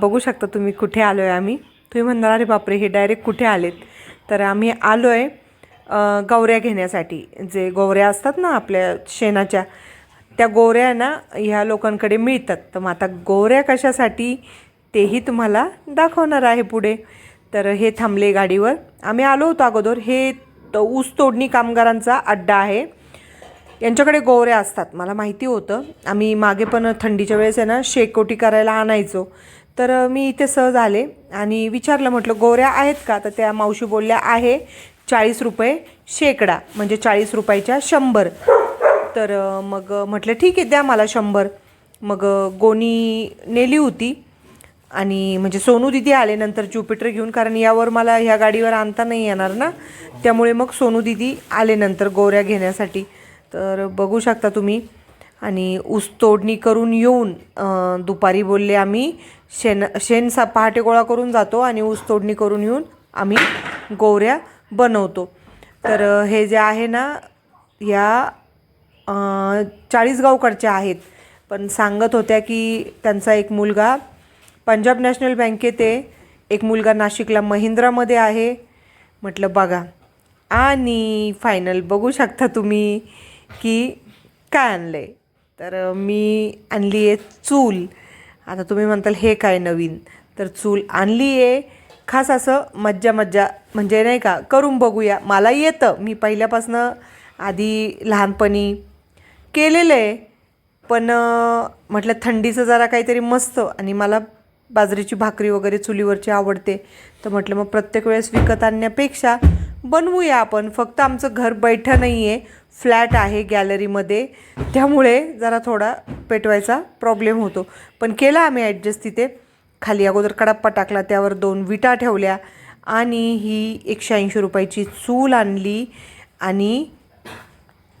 बघू शकता तुम्ही कुठे आलो आहे आम्ही. तुम्ही म्हणणार अरे बापरे हे डायरेक्ट कुठे आलेत? तर आम्ही आलो आहे गौऱ्या घेण्यासाठी. जे गोवऱ्या असतात ना आपल्या शेणाच्या त्या गोवऱ्या ना ह्या लोकांकडे मिळतात. तर मग आता गोऱ्या कशासाठी तेही तुम्हाला दाखवणार आहे पुढे. तर हे थांबले गाडीवर. आम्ही आलो होतो अगोदर. हे ऊस तोडणी कामगारांचा अड्डा आहे. यांच्याकडे गोवऱ्या असतात. मला माहिती होतं. आम्ही मागे पण थंडीच्या वेळेस आहे ना शेकोटी करायला आणायचो. तर मी इथे सहज आले आणि विचारलं म्हटलं गोवऱ्या आहेत का? तर त्या मावशी बोलल्या आहे. चाळीस रुपये शेकडा म्हणजे चाळीस रुपयाच्या शंभर. तर मग म्हटलं ठीक आहे द्या मला शंभर. मग गोणी नेली होती आणि म्हणजे सोनू दिदी आले नंतर ज्युपिटर घेऊन कारण यावर मला ह्या गाडीवर आणता नाही येणार ना. त्यामुळे मग सोनू दिदी आले नंतर गोऱ्या घेण्यासाठी. तर बघू शकता तुम्ही. आणि ऊस तोडणी करून येऊन दुपारी बोलले आम्ही शेण शेण सा पहाटे गोळा करून जातो आणि ऊस तोडणी करून येऊन आम्ही गोवऱ्या बनवतो. तर हे जे आहे ना या चाळीसगावकडच्या आहेत. पण सांगत होत्या की त्यांचा एक मुलगा पंजाब नॅशनल बँकेत आहे. एक मुलगा नाशिकला महिंद्रामध्ये आहे. म्हटलं बघा. आणि फायनल बघू शकता तुम्ही. की काय आणलं आहे तर मी आणली आहे चूल. आता तुम्ही म्हणताल हे काय नवीन? तर चूल आणली आहे खास असं मज्जा मज्जा म्हणजे नाही का करून बघूया. मला येतं. मी पहिल्यापासनं आधी लहानपणी केलेलं आहे पण म्हटलं थंडीचं जरा काहीतरी मस्त आणि मला बाजरीची भाकरी वगैरे चुलीवरची आवडते. तर म्हटलं मग प्रत्येक वेळेस विकत आणण्यापेक्षा बनवूया आपण. फक्त आमचं घर बैठं नाही आहे फ्लॅट आहे गॅलरीमध्ये. त्यामुळे जरा थोडा पेटवायचा प्रॉब्लेम होतो. पण केला आम्ही ॲडजस्ट तिथे. खाली अगोदर कडाप्पा टाकला त्यावर दोन विटा ठेवल्या आणि ही एकशे ऐंशी रुपयाची चूल आणली आणि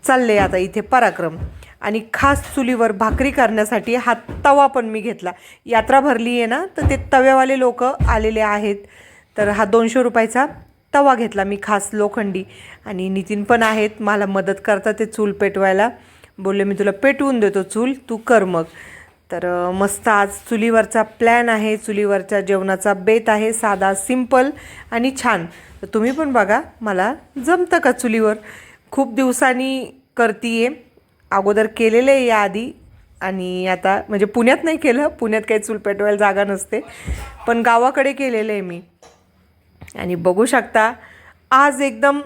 चालले आता इथे पराक्रम. आणि खास चुलीवर भाकरी करण्यासाठी हा तवा पण मी घेतला. यात्रा भरली आहे ना तर ते तव्यावाले लोक आलेले आहेत. तर हा दोनशे रुपयाचा तवा घेतला मी खास लोखंडी. आणि नितीन पण आहेत मला मदत करतात ते चूल पेटवायला. बोलले मी तुला पेटवून देतो चूल तू कर मग. तर मस्त आज चुलीवरचा प्लॅन आहे चुलीवरच्या जेवणाचा बेत आहे साधा सिंपल आणि छान. तर तुम्ही पण बघा मला जमतं का चुलीवर? खूप दिवसांनी करतीये. अगोदर केलेलं आहे याआधी. आणि आता म्हणजे पुण्यात नाही केलं पुण्यात काही चूल पेटवायला जागा नसते. पण गावाकडे केलेलं आहे मी. आणि बघू शकता आज एकदम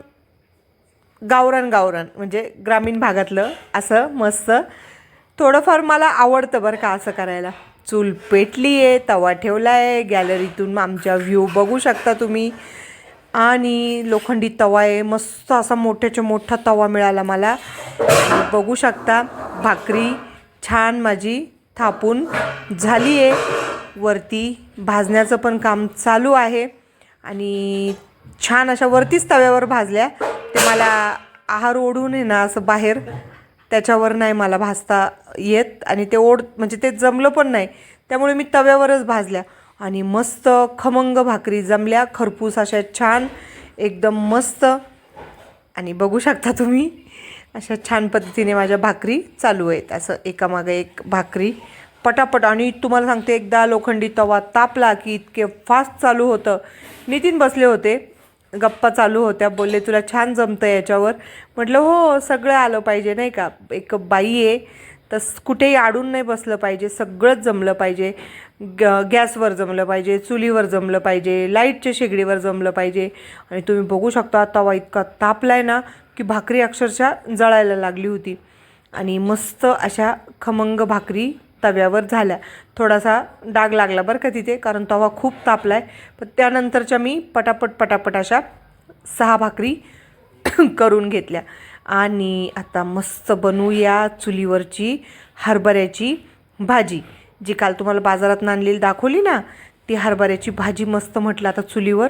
गावरान गावरान म्हणजे ग्रामीण भागातलं असं मस्त. थोडंफार मला आवडतं बरं का असं करायला. चूल पेटली आहे तवा ठेवला आहे गॅलरीतून आमच्या व्ह्यू बघू शकता तुम्ही. आणि लोखंडी तवा आहे मस्त असा मोठ्याच्या मोठा तवा मिळाला मला. बघू शकता भाकरी छान माझी थापून झाली आहे वरती भाजण्याचं पण काम चालू आहे. आणि छान अशा वरतीच तव्यावर भाजल्या. ते मला आहार ओढून आहे ना असं बाहेर त्याच्यावर नाही मला भाजता येत. आणि ते ओढ म्हणजे ते जमलं पण नाही. त्यामुळे मी तव्यावरच भाजल्या. आणि मस्त खमंग भाकरी जमल्या. खरपूस अशा छान एकदम मस्त. आणि बघू शकता तुम्ही अशा छान पद्धतीने माझ्या भाकरी चालू आहेत. असं एकामागे एक भाकरी पटापट. आणि तुम्हाला सांगते एकदा लोखंडी तवा तापला की इतके फास्ट चालू होतं. नितीन बसले होते. गप्पा चालू होत्या. बोलले तुला छान जमतं याच्यावर. म्हटलं हो सगळं आलं पाहिजे नाही का? एक बाई आहे तर कुठेही आडून नाही बसलं पाहिजे. सगळंच जमलं पाहिजे. ग गॅसवर जमलं पाहिजे चुलीवर जमलं पाहिजे लाईटच्या शेगडीवर जमलं पाहिजे. आणि तुम्ही बघू शकता तवा इतका तापलाय ना की भाकरी अक्षरशः जळायला लागली होती. आणि मस्त अशा खमंग भाकरी तव्यावर झाल्या. थोडासा डाग लागला बरं का तिथे कारण तवा खूप तापला आहे पण त्यानंतरच्या मी पटापट पटापट अशा सहा भाकरी करून घेतल्या. आणि आता मस्त बनवूया चुलीवरची हरभऱ्याची भाजी जी काल तुम्हाला बाजारात आणलेली दाखवली ना ती हरभऱ्याची भाजी मस्त म्हटलं आता चुलीवर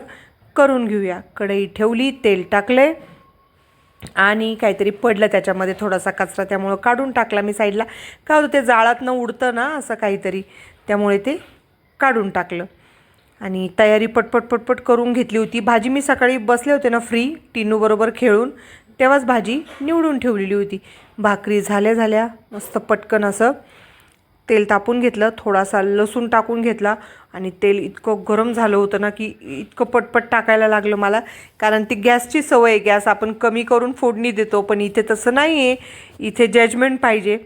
करून घेऊया. कढई ठेवली तेल टाकले आणि काहीतरी पडलं त्याच्यामध्ये थोडासा कचरा त्यामुळं काढून टाकला मी साईडला. काय होतं ते जाळातनं उडतं ना असं काहीतरी. त्यामुळे ते काढून टाकलं. आणि तयारी पटपट पटपट करून घेतली होती. भाजी मी सकाळी बसले होते ना फ्री टिनूबरोबर खेळून तेव्हाच भाजी निवडून ठेवलेली होती. भाकरी झाल्या झाल्या मस्त पटकन असं तेल तापून घेतलं थोडासा लसूण टाकून घेतला आणि तेल इतकं गरम झालं होतं ना की इतकं पटपट टाकायला लागलं मला. कारण ती गॅसची सवय आहे गॅस आपण कमी करून फोडणी देतो पण इथे तसं नाही आहे इथे जजमेंट पाहिजे.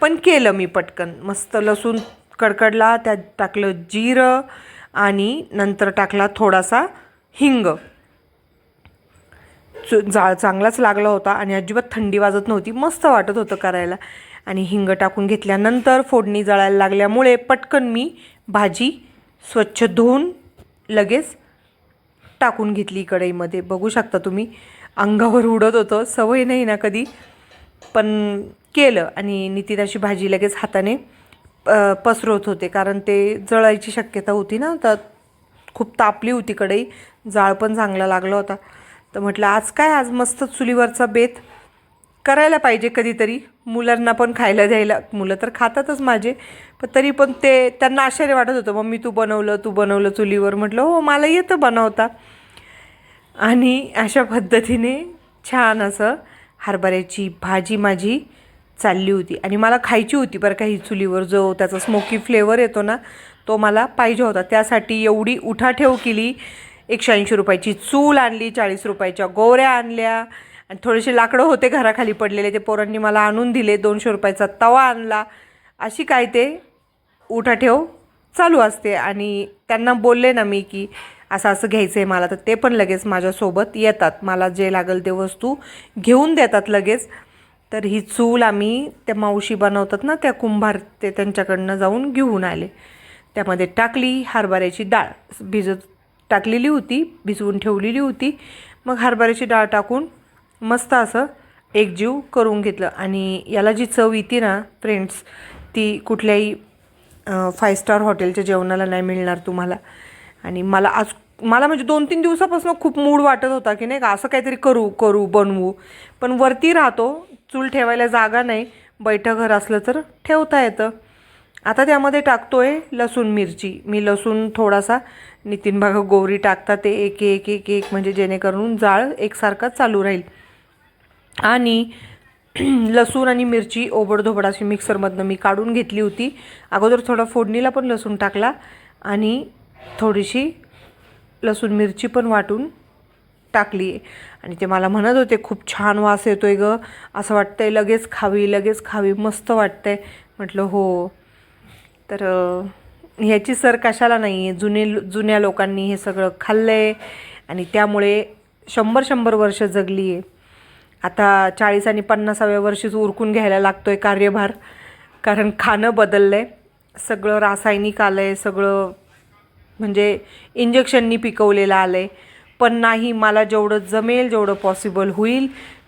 पण केलं मी पटकन. मस्त लसूण कडकडला त्यात टाकलं जिरं आणि नंतर टाकला थोडासा हिंग. चु जाळ चांगलाच लागला होता आणि अजिबात थंडी वाजत नव्हती. मस्त वाटत होतं करायला. आणि हिंग टाकून घेतल्यानंतर फोडणी जळायला लागल्यामुळे पटकन मी भाजी स्वच्छ धुवून लगेच टाकून घेतली कढईमध्ये. बघू शकता तुम्ही अंगावर उडत होतं सवय नाही ना कधी. पण केलं आणि नितीन अशी भाजी लगेच हाताने पसरवत होते. कारण ते जळायची शक्यता होती ना तर खूप तापली होती कढई. जाळ पण चांगला लागला होता. तर म्हटलं आज काय? आज मस्त चुलीवरचा बेत. करायला पाहिजे कधीतरी. मुलांना पण खायला द्यायला. मुलं तर खातातच माझे. पण तरी पण ते त्यांना आश्चर्य वाटत होतं मम्मी तू बनवलं तू बनवलं चुलीवर. म्हटलं हो मला येतं बनवता. आणि अशा पद्धतीने छान असं हरभऱ्याची भाजी माझी चालली होती. आणि मला खायची होती बरं का ही चुलीवर. जो त्याचा स्मोकी फ्लेवर येतो ना तो मला पाहिजे होता. त्यासाठी एवढी उठाठेव केली. एकशे ऐंशी रुपयाची चूल आणली चाळीस रुपयाच्या गोवऱ्या आणल्या. आणि थोडेसे लाकडं होते घराखाली पडलेले ते पोरांनी मला आणून दिले दोनशे रुपयाचा तवा आणला. अशी काय ते उठा ठेव चालू असते. आणि त्यांना बोलले ना मी की असं असं घ्यायचं आहे मला तर ते पण लगेच माझ्यासोबत येतात. मला जे लागेल ते वस्तू घेऊन देतात लगेच. तर ही चूल आम्ही त्या मावशी बनवतात ना त्या कुंभार ते त्यांच्याकडनं जाऊन घेऊन आले. त्यामध्ये टाकली हरभऱ्याची डाळ. भिजत टाकलेली होती भिजवून ठेवलेली होती. मग हरभऱ्याची डाळ टाकून मस्त असं एकजीव करून घेतलं. आणि याला जी चव येते ना फ्रेंड्स ती कुठल्याही फाय स्टार हॉटेलच्या जेवणाला नाही मिळणार तुम्हाला. आणि मला आज मला म्हणजे दोन तीन दिवसापासून खूप मूड वाटत होता की नाही का असं काहीतरी करू करू बनवू. पण वरती राहतो चूल ठेवायला जागा नाही. बैठं घर असलं तर ठेवता येतं. आता त्यामध्ये टाकतो आहे लसूण मिरची. मी लसूण थोडासा नितीन भाग गोवरी टाकता ते एक एक एक एक म्हणजे जेणेकरून जाळ एकसारखा चालू राहील. आणि लसूण आणि मिरची ओबडधोबड अशी मिक्सरमधनं मी काढून घेतली होती. अगोदर थोडा फोडणीला पण लसूण टाकला आणि थोडीशी लसूण मिरची पण वाटून टाकली. आहे आणि ते मला म्हणत होते खूप छान वास येतो आहे ग. असं वाटतं आहे लगेच खावी लगेच खावी. मस्त वाटतं आहे म्हटलं हो. तर ह्याची सर कशाला नाही आहे जुने जुन्या लोकांनी हे सगळं खाल्लं आहे आणि त्यामुळे शंभर शंभर वर्ष जगली आहे आता चाळीस आणि पन्नासाव्या वर्षीच उरकून घ्यायला लागतो आहे कार्यभार. कारण खाणं बदललं आहे सगळं रासायनिक आलं आहे सगळं म्हणजे इंजेक्शननी पिकवलेलं आलं आहे पण नाही मला जेवढं जमेल जेवढं पॉसिबल होईल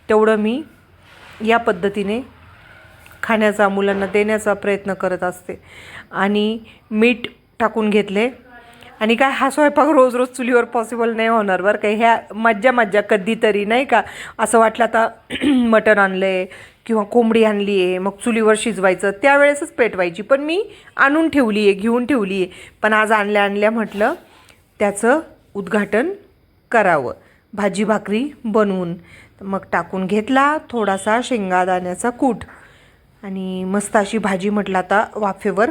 तेवढं मी या पद्धतीने खाण्याचा मुलांना देण्याचा प्रयत्न करत असते. आणि मीठ टाकून घेतले आणि काय हा स्वयंपाक रोज रोज चुलीवर पॉसिबल नाही होणार बरं काही ह्या मज्जा मज्जा कधीतरी नाही का? असं वाटलं आता मटण आणलं आहे किंवा कोंबडी आणली आहे मग चुलीवर शिजवायचं. त्यावेळेसच पेटवायची पण मी आणून ठेवली आहे घेऊन ठेवली आहे पण आज आणल्या आणल्या म्हटलं त्याचं उद्घाटन करावं. भाजी भाकरी बनवून. मग टाकून घेतला थोडासा शेंगादाण्याचा कूट. आणि मस्त अशी भाजी म्हटलं आता वाफेवर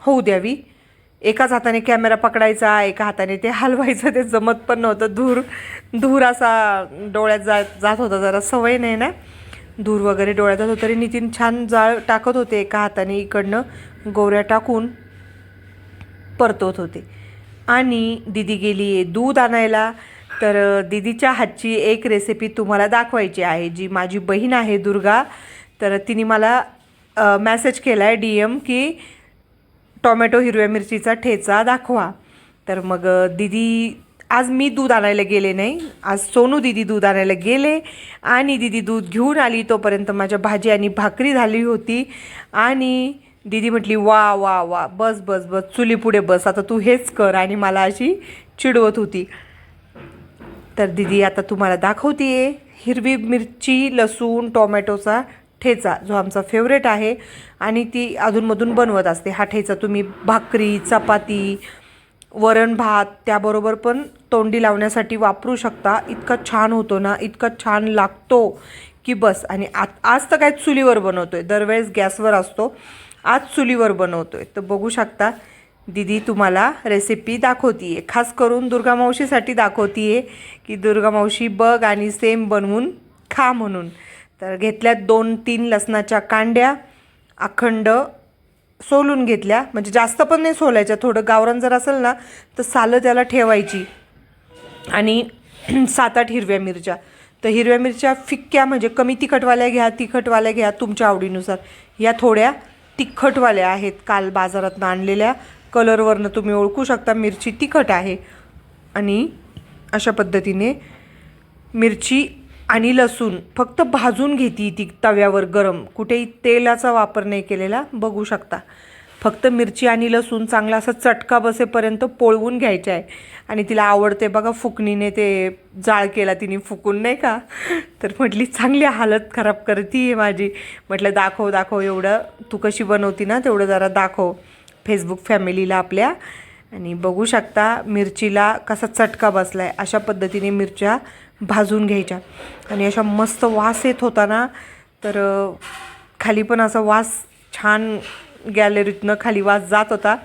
होऊ द्यावी. एकाच हाताने कॅमेरा पकडायचा एका हाताने ते हलवायचं ते जमत पण नव्हतं. धूर धूर असा डोळ्यात जात जात होता जरा सवय नाही ना? धूर वगैरे डोळ्यात जात होतं तरी नितीन छान जाळ टाकत होते एका हाताने इकडनं गोवऱ्या टाकून परतवत होते. आणि दिदी गेली आहे दूध आणायला. तर दिदीच्या हातची एक रेसिपी तुम्हाला दाखवायची आहे जी माझी बहीण आहे दुर्गा. तर तिने मला मॅसेज केला आहे डी एम की टॉमॅटो हिरव्या मिरचीचा ठेचा दाखवा. तर मग दिदी आज मी दूध आणायला गेले नाही. आज सोनू दिदी दूध आणायला गेले आणि दिदी दूध घेऊन आली. तोपर्यंत माझ्या भाजी आणि भाकरी झाली होती. आणि दिदी म्हटली वा वा वा बस बस बस चुली पुढे बस. आता तू हेच कर. आणि मला अशी चिडवत होती. तर दिदी आता तुम्हाला दाखवते हिरवी मिरची लसूण टोमॅटोचा ठेचा जो आमचा फेवरेट आहे आणि ती अधूनमधून बनवत असते. हा ठेचा तुम्ही भाकरी चपाती वरण भात त्याबरोबर पण तोंडी लावण्यासाठी वापरू शकता. इतका छान होतो ना इतका छान लागतो की बस. आणि आत आज तर काय चुलीवर बनवतो आहे दरवेळेस गॅसवर असतो. आज चुलीवर बनवतो आहे तर बघू शकता दिदी तुम्हाला रेसिपी दाखवती आहे खास करून दुर्गा मावशीसाठी दाखवती आहे की दुर्गा मावशी बघ आणि सेम बनवून खा म्हणून. तर घेतल्यात दोन तीन लसणाच्या कांड्या अखंड सोलून घेतल्या. म्हणजे जास्त पण नाही सोलायच्या थोडं गावरान जर असेल ना तर सालं त्याला ठेवायची. आणि सात आठ हिरव्या मिरच्या. तर हिरव्या मिरच्या फिक्क्या म्हणजे कमी तिखटवाल्या घ्या तिखटवाल्या घ्या तुमच्या आवडीनुसार. या थोड्या तिखटवाल्या आहेत काल बाजारातनं आणलेल्या. कलरवरनं तुम्ही ओळखू शकता मिरची तिखट आहे. आणि अशा पद्धतीने मिरची आणि लसूण फक्त भाजून घेते ती तव्यावर गरम. कुठेही तेलाचा वापर नाही केलेला बघू शकता. फक्त मिरची आणि लसूण चांगला असा चटका बसेपर्यंत पोळवून घ्यायचा आहे. आणि तिला आवडते बघा फुकणीने ते जाळ केला तिने फुकून नाही का? तर म्हटली चांगली हालत खराब करती आहे माझी. म्हटलं दाखव दाखव एवढं. तू कशी बनवती ना तेवढं जरा दाखव. फेसबुक फॅमिलीला आपल्या आणि बघू शकता मिरचीला कसा चटका बसला आहे अशा पद्धतीने मिरच्या भाजून घ्यायच्या. आणि अशा मस्त वास येत होता ना तर खाली पण असा वास छान गॅलरीतनं खाली वास जात होता.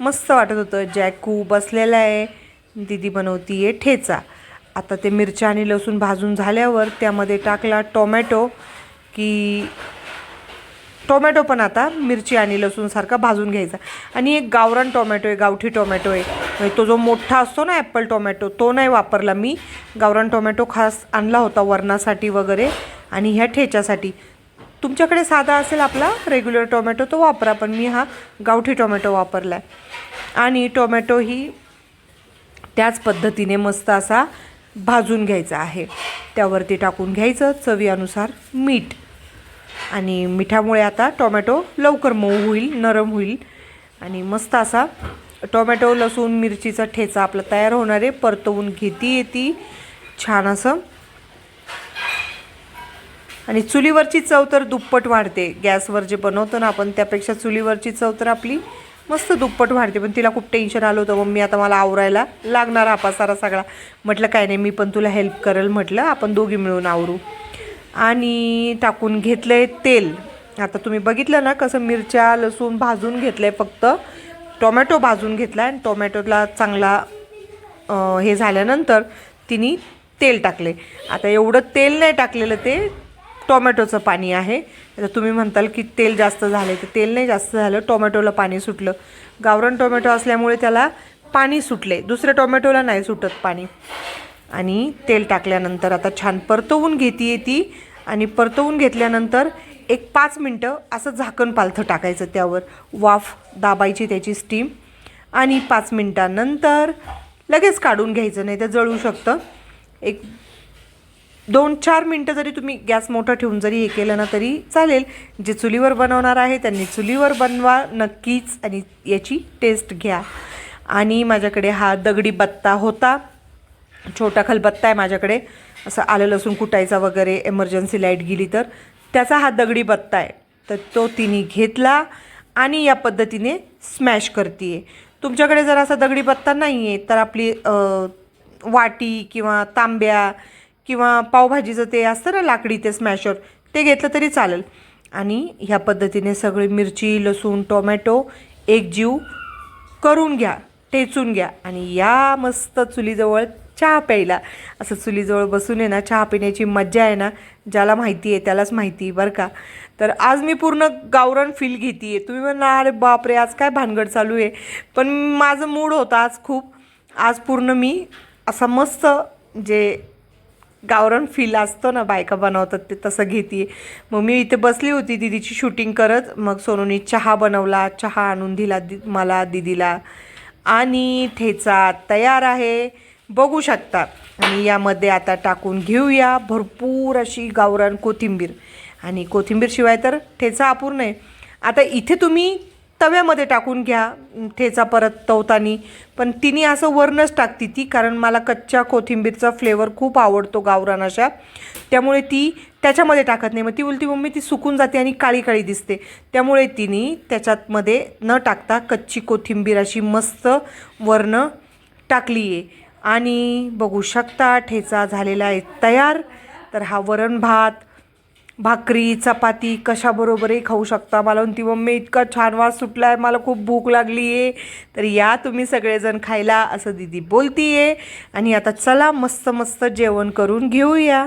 मस्त वाटत होतं. जॅकू बसलेला आहे. दिदी बनवती आहे ठेचा. आता ते मिरच्या आणि लसूण भाजून झाल्यावर त्यामध्ये टाकला टोमॅटो की टोमॅटो पण आता मिरची आणि लसूणसारखा भाजून घ्यायचा. आणि एक गावरान टोमॅटो आहे गावठी टोमॅटो आहे. तो जो मोठा असतो ना ॲपल टोमॅटो तो नाही वापरला मी. गावरान टोमॅटो खास आणला होता वरणासाठी वगैरे आणि ह्या ठेच्यासाठी. तुमच्याकडे साधा असेल आपला रेग्युलर टोमॅटो तो वापरा पण मी हा गावठी टोमॅटो वापरला आहे. आणि टोमॅटो ही त्याच पद्धतीने मस्त असा भाजून घ्यायचा आहे. त्यावरती टाकून घ्यायचं चवीनुसार मीठ. आणि मिठामुळे आता टोमॅटो लवकर मऊ होईल नरम होईल. आणि मस्त असा टोमॅटो लसूण मिरचीचा ठेचा आपला तयार होणार आहे. परतवून घेती येते. छान असं. आणि चुलीवरची चव तर दुप्पट वाढते. गॅसवर जे बनवतो ना आपण त्यापेक्षा चुलीवरची चव तर आपली मस्त दुप्पट वाढते. पण तिला खूप टेन्शन आलं होतं मम्मी आता मला आवरायला लागणार हा पसारा सगळा. म्हटलं काय नाही मी पण तुला हेल्प करेल. म्हटलं आपण दोघी मिळून आवरू. आणि टाकून घेतलं आहे तेल. आता तुम्ही बघितलं ना कसं मिरच्या लसूण भाजून घेतलं आहे फक्त. टोमॅटो भाजून घेतला आणि टोमॅटोला चांगला हे झाल्यानंतर तिने तेल टाकले आता एवढं तेल नाही टाकलेलं ते टोमॅटोचं पाणी आहे. आता तुम्ही म्हणताल की तेल जास्त झाले तर तेल नाही जास्त झालं टोमॅटोला पाणी सुटलं. गावरण टोमॅटो असल्यामुळे त्याला पाणी सुटले दुसऱ्या टोमॅटोला नाही सुटत पाणी. आणि तेल टाकल्यानंतर आता छान परतवून घेते ती. आणि परतवून घेतल्यानंतर एक पाच मिनटं असं झाकण पालथं टाकायचं त्यावर. वाफ दाबायची त्याची स्टीम आणि पाच मिनटानंतर लगेच काढून घ्यायचं नाही तर जळू शकतं. एक दोन चार मिनटं जरी तुम्ही गॅस मोठा ठेवून जरी हे केलं ना तरी चालेल. जे चुलीवर बनवणार आहे त्यांनी चुलीवर बनवा नक्कीच आणि याची टेस्ट घ्या. आणि माझ्याकडे हा दगडी बत्ता होता. छोटा खलबत्ता आहे माझ्याकडे. असं आलं लसूण कुटायचा वगैरे एमर्जन्सी लाइट गेली तर. त्याचा हा दगडी बत्ता आहे. तर तो तिने घेतला आणि या पद्धतीने स्मॅश करते आहे तुमच्याकडे जर असा दगडी बत्ता नाही आहे तर आपली वाटी किंवा तांब्या किंवा पावभाजीचं ते असतं ना लाकडी ते स्मॅशर ते घेतलं तरी चालेल. आणि ह्या पद्धतीने सगळी मिरची लसूण टोमॅटो एकजीव करून घ्या ठेचून घ्या. आणि या मस्त चुलीजवळ चहा प्यायला. असं चुलीजवळ बसून आहे ना चहा पिण्याची मज्जा आहे ना ज्याला माहिती आहे त्यालाच माहिती आहे बरं का. तर आज मी पूर्ण गावरान फील घेते आहे तुम्ही म्हणणार अरे बापरे आज काय भानगड चालू आहे? पण माझं मूड होता आज खूप. आज पूर्ण मी असा मस्त जे गावरान फील असतो ना बायका बनवतात ते तसं घेते मग मी इथे बसली होती दिदीची शूटिंग करत. मग सोनूनी चहा बनवला चहा आणून दिला दि मला दिदीला. आणि ठेचा तयार आहे. बघू शकता. आणि यामध्ये आता टाकून घेऊया भरपूर अशी गावरान कोथिंबीर. आणि कोथिंबीरशिवाय तर ठेचा अपूर्ण आहे. आता इथे तुम्ही तव्यामध्ये टाकून घ्या. ठेचा परत तवतानी. पण तिने असं वरणच टाकती ती कारण मला कच्च्या कोथिंबीरचा फ्लेवर खूप आवडतो गावरान अशा. त्यामुळे ती त्याच्यामध्ये टाकत नाही. मग ती उलटी मम्मी ती सुकून जाते आणि काळी काळी दिसते. त्यामुळे तिने त्याच्यातमध्ये न टाकता कच्ची कोथिंबीर अशी मस्त वरणं टाकली आहे आणि बघू शकता ठेचा झालेला आहे तयार. तर हा वरण भात भाकरी चपाती कशाबरोबरही खाऊ शकता. मला म्हणती मम्मी इतका छान वास सुटला आहे मला खूप भूक लागली आहे तर या तुम्ही सगळेजण खायला असं दिदी बोलती आहे आणि आता चला मस्त मस्त जेवण करून घेऊया.